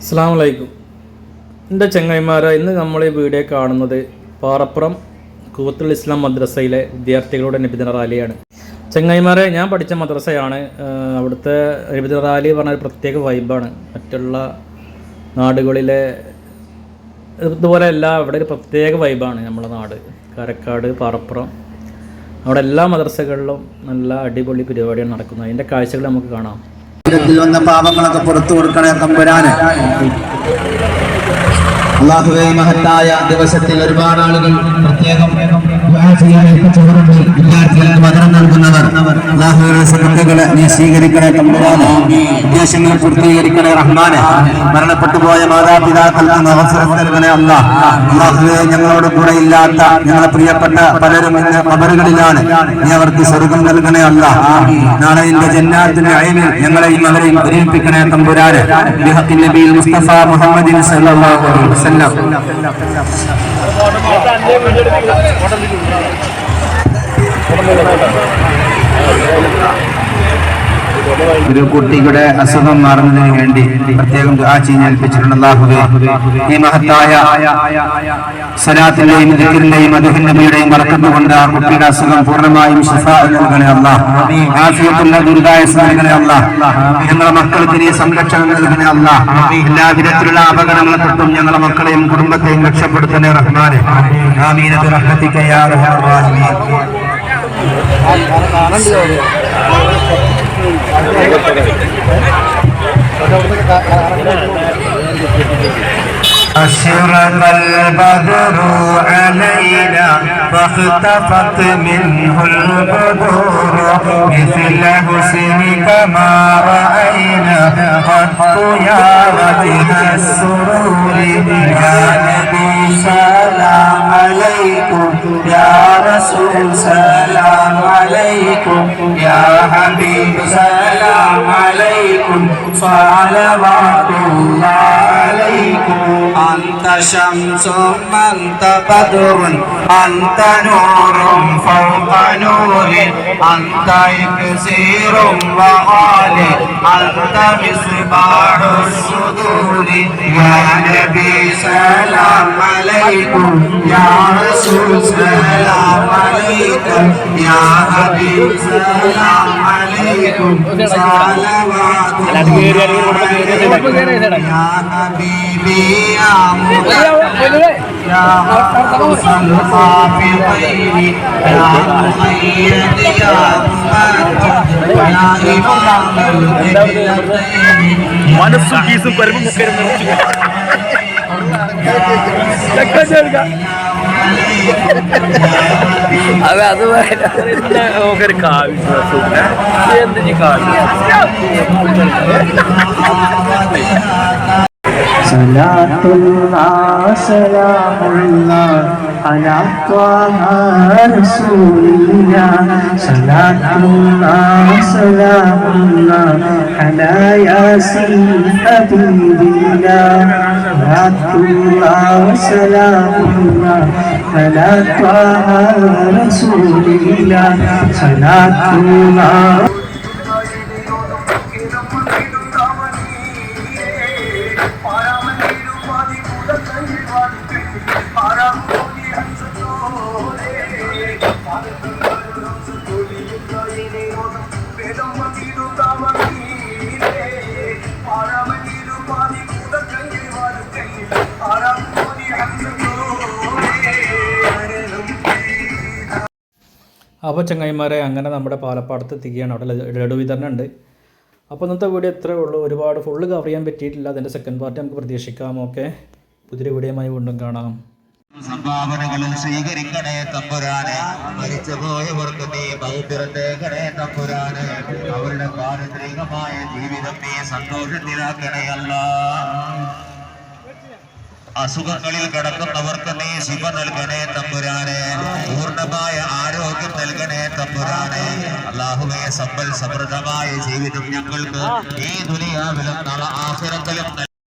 അസ്സാം വലൈക്കും എന്റെ ചെങ്ങൈമാരെ ഇന്ന് നമ്മൾ ഈ വീഡിയോ കാണുന്നത് പാറപ്പുറം കൂത്തുൽ ഇസ്ലാം മദ്രസയിലെ വിദ്യാർത്ഥികളുടെ നിബിധന റാലിയാണ്. ചങ്ങായിമാരെ ഞാൻ പഠിച്ച മദ്രസയാണ്. അവിടുത്തെ നിബിധന റാലി പറഞ്ഞ ഒരു പ്രത്യേക വൈബാണ് മറ്റുള്ള നാടുകളിലെ ഇതുപോലെ എല്ലാം ഇവിടെ ഒരു പ്രത്യേക വൈബാണ് നമ്മുടെ നാട്. കാരക്കാട് പാറപ്പുറം അവിടെ എല്ലാ മദ്രസകളിലും നല്ല അടിപൊളി പരിപാടിയാണ് നടക്കുന്നത്. അതിന്റെ കാഴ്ചകൾ നമുക്ക് കാണാം. ജീവിതത്തിൽ വന്ന പാപങ്ങളൊക്കെ പുറത്തു കൊടുക്കണേ തമ്പുരാന് അള്ളാഹുവേ മഹത്തായ ദിവസത്തിൽ ഒരുപാട് ആളുകൾ പ്രത്യേകം ചെയ്യാൻ ഏൽപ്പിച്ചവരുണ്ട്. മധുരം നൽകുന്നവർ നീ സ്വീകരിക്കണേ തമ്പുരാന്. ഉദ്ദേശങ്ങൾ പൂർത്തീകരിക്കണേ റഹ്മാനെ. മരണപ്പെട്ടു പോയ മാതാപിതാക്കൾക്ക് അവസരം നൽകണേ അല്ല ഞങ്ങളോട് കൂടെ ഇല്ലാത്ത ഞങ്ങളെ പ്രിയപ്പെട്ട പലരും ഇന്ന് കബറുകളിലാണ് നീ അവർക്ക് സ്വർഗം നൽകണേ അല്ല നാളെ ഇന്റെ ജന്നാത്തിന്റെ അയവിൽ ഞങ്ങളെയും അവരെയും ഒരുമിപ്പിക്കണേ തമ്പുരാന്. നബിയിൽ മുസ്തഫ മുഹമ്മദിൻ സല്ലല്ലാഹു അലൈഹി വസല്ലം. ഒരു കുട്ടിയുടെ അസുഖം മാറുന്നതിന് വേണ്ടി പ്രത്യേകം ഏൽപ്പിച്ചിട്ടുണ്ട് അല്ലാഹുവേ. ഈ മഹത്തായ സലാത്തിന്റെയും ദിക്റിന്റെയും അദ്ദേഹത്തിന്റെയും നബിയുടെയും ബർക്കത്ത് കൊണ്ട് ആ കുട്ടിയുടെ അസുഖം പൂർണമായും നൽകണേ അല്ലാഹ് ആഫിയത്തുള്ള ദുരിതായസ് നൽകണേ അല്ലാഹ് ഞങ്ങളെ മക്കൾക്ക് നീ സംരക്ഷണം നൽകണേ അല്ലാഹ് എല്ലാ വിധത്തിലുള്ള അപകടങ്ങളെ തൊട്ടും ഞങ്ങളുടെ മക്കളെയും കുടുംബത്തെയും രക്ഷപ്പെടുത്തണേ റഹ്മാനെ. ആമീന ബിറഹ്മതിക യാ അർഹമർ റഹീമീൻ أشرق البدر علينا فاختفت منه البدور مثل حسنك ما رأينا قط يا وجه السرور. يا نبي سلام عليكم يا رسول سلام عليكم يا حبيب سلام عليكم صلوات الله عليكم أنت شمس أنت بدر أنت نور فوق نور أنت إكسير وغالي أنت مصباح الصدور يا نبي سلام عليكم يا رسول سلام عليكم يا حبيب سلام عليكم മനസ്സും കീസും പരമ്പും ഒക്കെ നിർമ്മിച്ചു അത് അത് ഒരു കാവ്യ എന്ത് കാവ്യ صلاة الله سلام الله على طه رسول الله صلاة الله سلام الله على ياسين حبيب الله صلاة الله سلام الله على طه رسول الله صلاة الله അപ്പോൾ ചങ്ങായിമാരെ അങ്ങനെ നമ്മുടെ പാലപ്പാടത്ത് എത്തിക്കുകയാണ്. അവിടെ ലഡു- വിതരണം ഉണ്ട് അപ്പോൾ ഇന്നത്തെ വീഡിയോ ഇത്രയേ ഉള്ളൂ. ഒരുപാട് ഫുള്ള് കവർ ചെയ്യാൻ പറ്റിയിട്ടില്ല. അതിന്റെ സെക്കൻഡ് പാർട്ട് നമുക്ക് പ്രതീക്ഷിക്കാം. ഓക്കെ. പുതിയ വീഡിയോയുമായി വീണ്ടും കാണാം. സംഭാവനകളും സ്വീകരിക്കണേ തമ്പുരാനെ. മരിച്ചുപോയവർക്ക് നീ ബൗദ്ധിറത്തേക്കണേ തമ്പുരാനെ. അവരുടെ പാരത്രികമായ ജീവിതം നീ സന്തോഷത്തിലാക്കണയല്ല. അസുഖങ്ങളിൽ കിടക്കുന്നവർക്ക് നീ ശിവ നൽകണേ തമ്പുരാനെ. പൂർണമായ നൽകണേ തമ്പുരാനെ. അള്ളാഹുവെ സമ്പൽ സമൃദ്ധമായ ജീവിതം ഞങ്ങൾക്ക് ഈ ദുനിയാവിലും നാളെ നൽകണേ.